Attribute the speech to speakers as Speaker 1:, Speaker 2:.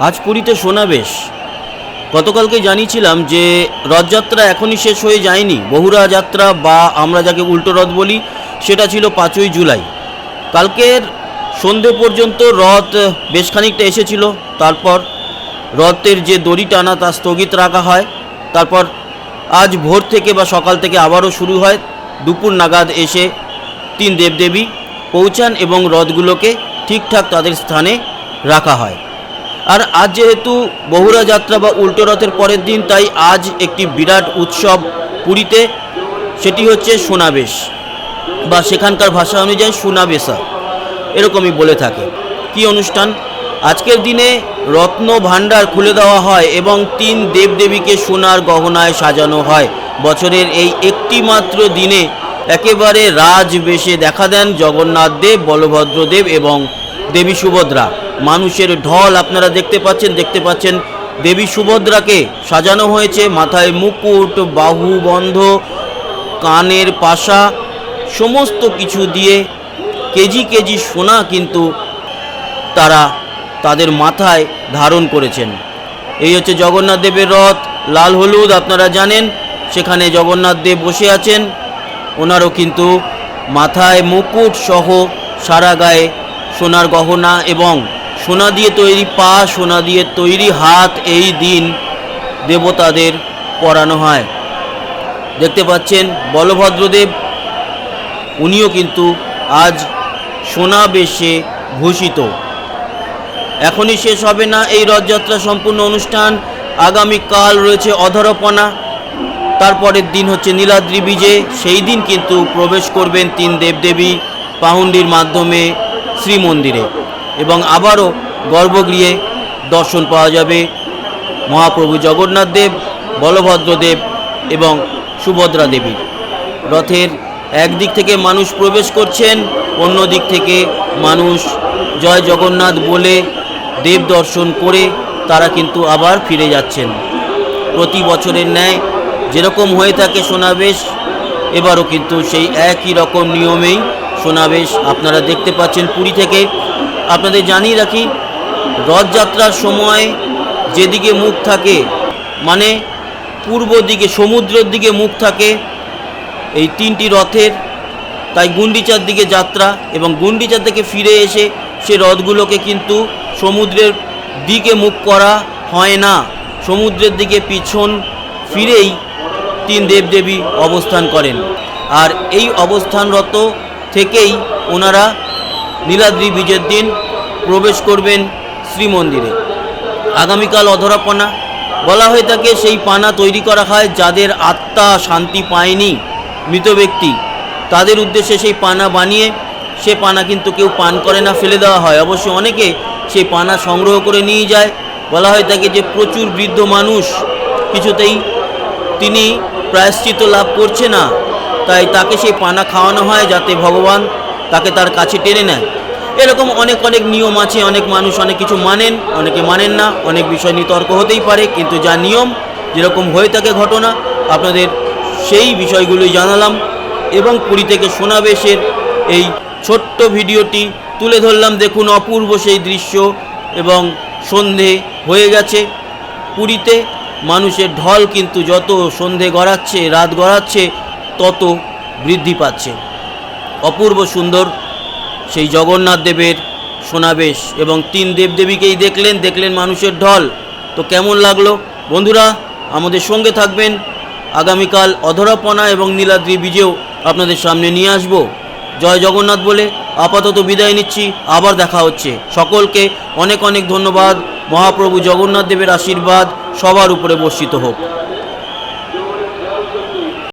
Speaker 1: আজ পুরীতে সোনাবেশ গতকালকে জানিয়েছিলাম যে রথযাত্রা এখনই শেষ হয়ে যায়নি। বহুরা যাত্রা বা আমরা যাকে উল্টো রথ বলি, সেটা ছিল পাঁচই জুলাই। কালকের সন্ধে পর্যন্ত রথ বেশ খানিকটা এসেছিল। তারপর রথের যে দড়ি টানা, তা স্থগিত রাখা হয়। তারপর আজ ভোর থেকে বা সকাল থেকে আবারও শুরু হয়। দুপুর নাগাদ এসে তিন দেবদেবী পৌঁছান এবং রথগুলোকে ঠিকঠাক তাদের স্থানে রাখা হয়। আর আজ যেহেতু বহুরা যাত্রা বা উল্টো রথের পরের দিন, তাই আজ একটি বিরাট উৎসব পুরীতে। সেটি হচ্ছে সোনাবেশ, বা সেখানকার ভাষা অনুযায়ী সোনাবেশা, এরকমই বলে থাকে। কি অনুষ্ঠান? আজকের দিনে রত্ন ভাণ্ডার খুলে দেওয়া হয় এবং তিন দেবদেবীকে সোনার গহনায় সাজানো হয়। বছরের এই একটি মাত্র দিনে একেবারে রাজবেশে দেখা দেন জগন্নাথ দেব বলভদ্র দেব এবং দেবী সুভদ্রা। মানুষের ঢল আপনারা দেখতে পাচ্ছেন দেখতে পাচ্ছেন দেবী সুভদ্রাকে সাজানো হয়েছে, মাথায় মুকুট, বাহু বন্ধ, কানের পাশা, সমস্ত কিছু দিয়ে কেজি কেজি সোনা কিন্তু তারা তাদের মাথায় ধারণ করেছেন। এই হচ্ছে জগন্নাথ দেবের রথ, লাল হলুদ আপনারা জানেন, সেখানে জগন্নাথ দেব বসে আছেন। ওনারও কিন্তু মাথায় মুকুট সহ সারা গায়ে সোনার গহনা এবং সোনা দিয়ে তৈরি পা, সোনা দিয়ে তৈরি হাত, এই দিন দেবতাদের পরানো হয়। দেখতে পাচ্ছেন বলভদ্রদেব, উনিও কিন্তু আজ সোনা বেশে ভূষিত। এখনই শেষ হবে না এই রথযাত্রা সম্পূর্ণ অনুষ্ঠান। আগামীকাল রয়েছে অধরপনা, তারপরের দিন হচ্ছে নীলাদ্রি বিজে। সেই দিন কিন্তু প্রবেশ করবেন তিন দেবদেবী পাহুন্ডির মাধ্যমে শ্রীমন্দিরে। এবং আবারও গর্ভগৃহে দর্শন পাওয়া যাবে। মহাপ্রভু জগন্নাথ দেব, বলভদ্র দেব এবং সুভদ্রা দেবীর। রথের একদিক থেকে মানুষ প্রবেশ করছেন, অন্য দিক থেকে মানুষ জয় জগন্নাথ বলে দেব দর্শন করে তারা কিন্তু আবার ফিরে যাচ্ছেন। প্রতি বছরের ন্যায় যেরকম হয়ে থাকে সোনাবেশ, এবারও কিন্তু সেই একই রকম নিয়মেই সোনাবেশ আপনারা দেখতে পাচ্ছেন পুরী থেকে আপনাদের জানিয়ে রাখি, রথযাত্রার সময় যেদিকে মুখ থাকে মানে পূর্ব দিকে, সমুদ্রের দিকে মুখ থাকে, এই তিনটি রথের, তাই গুন্ডিচার দিকে যাত্রা এবং গুন্ডিচা থেকে ফিরে এসে সে রথগুলোকে কিন্তু সমুদ্রের দিকে মুখ করা হয় না। সমুদ্রের দিকে পিছন ফিরেই তিন দেবদেবী অবস্থান করেন। আর এই অবস্থানরত থেকেই ওনারা নীলাদ্রি বীজের দিন প্রবেশ করবেন শ্রীমন্দিরে। আগামীকাল অধরাপনা বলা হয়ে থাকে সেই পানা তৈরি করা হয় যাদের আত্মা শান্তি পায়নি মৃত ব্যক্তি। তাদের উদ্দেশ্যে সেই পানা বানিয়ে সে পানা কিন্তু কেউ পান করে না, ফেলে দেওয়া হয়। অবশ্য অনেকে সেই পানা সংগ্রহ করে নিয়ে যায়। বলা হয়ে থাকে যে প্রচুর বৃদ্ধ মানুষ কিছুতেই তিনি প্রায়শ্চিত লাভ করছে না। তাই তাকে সেই পানা খাওয়ানো হয় যাতে ভগবান তাকে তার কাছে টেনে নেয়। এরকম অনেক অনেক নিয়ম আছে, অনেক মানুষ অনেক কিছু মানেন, অনেকে মানেন না, অনেক বিষয় নিয়ে তর্ক হতেই পারে, কিন্তু যা নিয়ম, যেরকম হয়ে থাকে ঘটনা, আপনাদের সেই বিষয়গুলোই জানালাম এবং পুরী থেকে সোনাবেশের এই ছোট্ট ভিডিওটি তুলে ধরলাম। দেখুন অপূর্ব সেই দৃশ্য এবং সন্ধে হয়ে গেছে। পুরীতে মানুষের ঢল কিন্তু যত সন্ধে গড়াচ্ছে, রাত গড়াচ্ছে, তত বৃদ্ধি পাচ্ছে। অপূর্ব সুন্দর। সেই জগন্নাথ দেবের সোনাবেশ এবং তিন দেবদেবীকেই দেখলেন দেখলেন মানুষের ঢল। তো কেমন লাগল? বন্ধুরা, আমাদের সঙ্গে থাকবেন আগামীকাল অধরাপনা এবং নীলাদ্রি বীজেও আপনাদের সামনে নিয়ে আসব। জয় জগন্নাথ বলে আপাতত বিদায় নিচ্ছি, আবার দেখা হচ্ছে। সকলকে অনেক অনেক ধন্যবাদ। মহাপ্রভু জগন্নাথ দেবের আশীর্বাদ সবার উপরে বর্ষিত হোক।